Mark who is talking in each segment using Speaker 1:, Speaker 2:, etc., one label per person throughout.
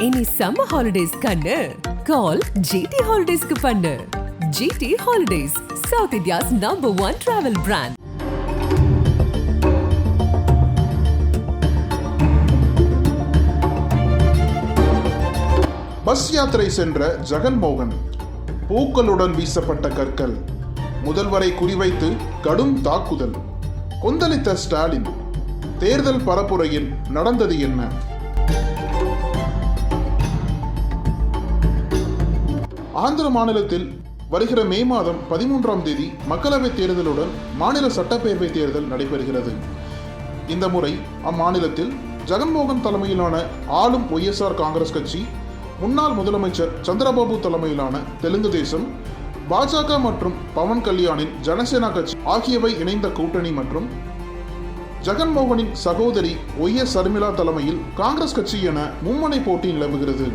Speaker 1: இனி summer holidays கண்ணு. கால் GT ஹாலிடேஸ்க்கு பண்ணு. GT holidays south India's number one travel brand
Speaker 2: bus யாத்திரை சென்ற ஜெகன்மோகன். பூக்களுடன் வீசப்பட்ட கற்கள். முதல்வரை குறிவைத்து கடும் தாக்குதல். கொந்தளித்த ஸ்டாலின். தேர்தல் பரப்புரையில் நடந்தது என்ன? ஆந்திர மாநிலத்தில் வருகிற மே மாதம் பதிமூன்றாம் தேதி மக்களவைத் தேர்தலுடன் மாநில சட்டப்பேரவை தேர்தல் நடைபெறுகிறது. இந்த முறை அம்மாநிலத்தில் ஜெகன்மோகன் தலைமையிலான ஆளும் ஒய்எஸ்ஆர் காங்கிரஸ் கட்சி முன்னாள் முதலமைச்சர் சந்திரபாபு தலைமையிலான தெலுங்கு தேசம் பாஜக மற்றும் பவன் கல்யாணின் ஜனசேனா கட்சி ஆகியவை இணைந்த கூட்டணி மற்றும் ஜெகன்மோகனின் சகோதரி ஒய் எஸ் சர்மிளா தலைமையில் காங்கிரஸ் கட்சி என மும்முனை போட்டி நிலவுகிறது.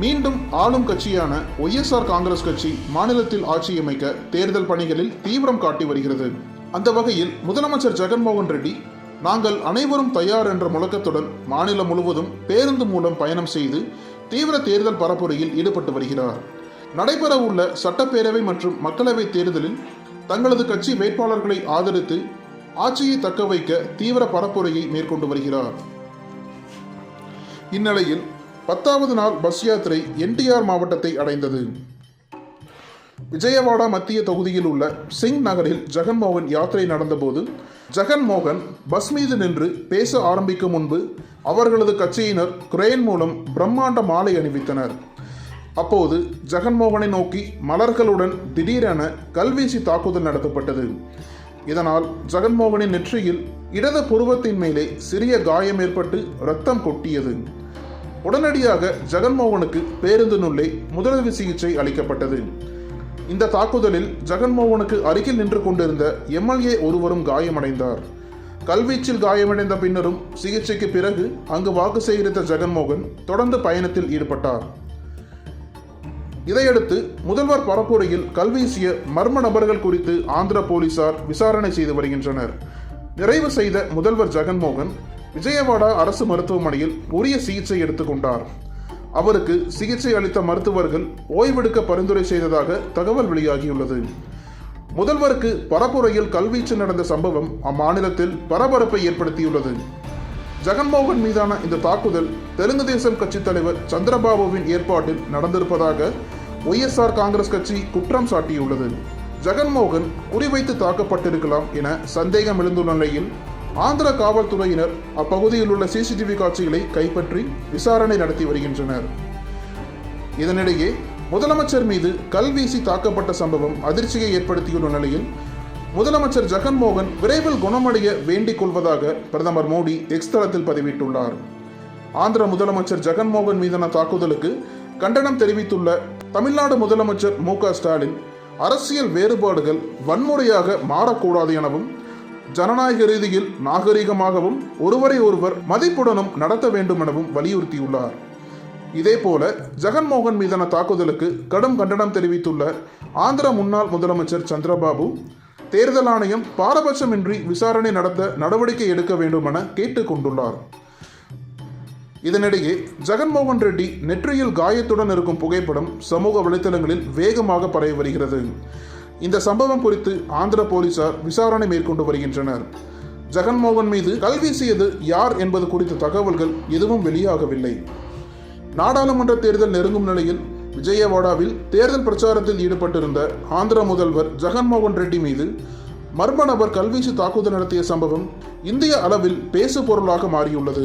Speaker 2: மீண்டும் ஆளும் கட்சியான ஒய்எஸ்ஆர் காங்கிரஸ் கட்சி மாநிலத்தில் ஆட்சி அமைக்க தேர்தல் பணிகளில் தீவிரம் காட்டி வருகிறது. அந்த வகையில் முதலமைச்சர் ஜெகன்மோகன் ரெட்டி நாங்கள் அனைவரும் தயார் என்ற முழக்கத்துடன் மாநிலம் முழுவதும் பேருந்து மூலம் பயணம் செய்து தீவிர தேர்தல் பரப்புரையில் ஈடுபட்டு வருகிறார். நடைபெறவுள்ள சட்டப்பேரவை மற்றும் மக்களவைத் தேர்தலில் தங்களது கட்சி வேட்பாளர்களை ஆதரித்து ஆட்சியை தக்க வைக்க தீவிர பரப்புரையை மேற்கொண்டு வருகிறார். இந்நிலையில் பத்தாவது நாள் பஸ் யாத்திரை என்டிஆர் மாவட்டத்தை அடைந்தது. விஜயவாடா மத்திய தொகுதியில் உள்ள சிங் நகரில் ஜெகன்மோகன் யாத்திரை நடந்தபோது ஜெகன்மோகன் பஸ் மீது நின்று பேச ஆரம்பிக்கும் முன்பு அவர்களது கட்சியினர் கிரேன் மூலம் பிரம்மாண்ட மாலை அணிவித்தனர். அப்போது ஜெகன்மோகனை நோக்கி மலர்களுடன் திடீரென கல்வீசி தாக்குதல் நடத்தப்பட்டது. இதனால் ஜெகன்மோகனின் நெற்றியில் இடது புருவத்தின் மேலே சிறிய காயம் ஏற்பட்டு ரத்தம் கொட்டியது. உடனடியாக ஜெகன்மோகனுக்கு பேருந்தினுள்ளே முதலுதவி சிகிச்சை அளிக்கப்பட்டது. இந்த தாக்குதலில் ஜெகன்மோகனுக்கு அருகில் நின்று கொண்டிருந்த எம்எல்ஏ ஒருவரும் காயமடைந்தார். கல்வீச்சில் காயமடைந்த பின்னரும் சிகிச்சைக்கு பிறகு அங்கு வாக்கு சேகரித்த ஜெகன்மோகன் தொடர்ந்து பயணத்தில் ஈடுபட்டார். இதையடுத்து முதல்வர் பரப்புரையில் கல்வீசிய மர்ம நபர்கள் குறித்து ஆந்திர போலீசார் விசாரணை செய்து வருகின்றனர். நிறைவு செய்த முதல்வர் ஜெகன்மோகன் விஜயவாடா அரசு மருத்துவமனையில் உரிய சிகிச்சை எடுத்துக்கொண்டார். அவருக்கு சிகிச்சை அளித்த மருத்துவர்கள் ஓய்வெடுக்க பரிந்துரை செய்ததாக தகவல் வெளியாகியுள்ளது. முதல்வருக்கு பரப்புரையில் கல்வீச்சு நடந்த சம்பவம் அம்மாநிலத்தில் பரபரப்பை ஏற்படுத்தியுள்ளது. ஜெகன்மோகன் மீதான இந்த தாக்குதல் தெலுங்கு தேசம் கட்சி தலைவர் சந்திரபாபுவின் ஏற்பாட்டில் நடந்திருப்பதாக ஒய்எஸ்ஆர் காங்கிரஸ் கட்சி குற்றம் சாட்டியுள்ளது. ஜெகன்மோகன் குறிவைத்து தாக்கப்பட்டிருக்கலாம் என சந்தேகம் எழுந்துள்ள நிலையில் ஆந்திர காவல்துறையினர் அப்பகுதியில் உள்ள சிசிடிவி காட்சிகளை கைப்பற்றி விசாரணை நடத்தி வருகின்றனர். இதனிடையே முதலமைச்சர் மீது கல்வீசி தாக்கப்பட்ட சம்பவம் அதிர்ச்சியை ஏற்படுத்தியுள்ள நிலையில் முதலமைச்சர் ஜெகன்மோகன் விரைவில் குணமடைய வேண்டிக் கொள்வதாக பிரதமர் மோடி எக்ஸ் தளத்தில் பதிவிட்டுள்ளார். ஆந்திர முதலமைச்சர் ஜெகன்மோகன் மீதான தாக்குதலுக்கு கண்டனம் தெரிவித்துள்ள தமிழ்நாடு முதலமைச்சர் மு க ஸ்டாலின் அரசியல் வேறுபாடுகள் வன்முறையாக மாறக்கூடாது எனவும் ஜனநாயக ரீதியில் நாகரிகமாகவும் ஒருவரை ஒருவர் மதிப்புடனும் நடத்த வேண்டும் எனவும் வலியுறுத்தியுள்ளார். இதேபோல ஜெகன்மோகன் மீதான தாக்குதலுக்கு கடும் கண்டனம் தெரிவித்துள்ள ஆந்திர முன்னாள் முதலமைச்சர் சந்திரபாபு தேர்தல் ஆணையம் பாரபட்சமின்றி விசாரணை நடத்த நடவடிக்கை எடுக்க வேண்டும் என கேட்டுக்கொண்டுள்ளார் இதனிடையே ஜெகன்மோகன் ரெட்டி நெற்றியில் காயத்துடன் இருக்கும் புகைப்படம் சமூக வலைத்தளங்களில் வேகமாக பரவி வருகிறது. இந்த சம்பவம் குறித்து ஆந்திர போலீசார் விசாரணை மேற்கொண்டு வருகின்றனர். ஜெகன்மோகன் மீது கல்வீசியது யார் என்பது குறித்த தகவல்கள் எதுவும் வெளியாகவில்லை. நாடாளுமன்ற தேர்தல் நெருங்கும் நிலையில் விஜயவாடாவில் தேர்தல் பிரச்சாரத்தில் ஈடுபட்டிருந்த ஆந்திர முதல்வர் ஜெகன்மோகன் ரெட்டி மீது மர்ம நபர் கல்வீசி தாக்குதல் நடத்திய சம்பவம் இந்திய அளவில் பேசு பொருளாக மாறியுள்ளது.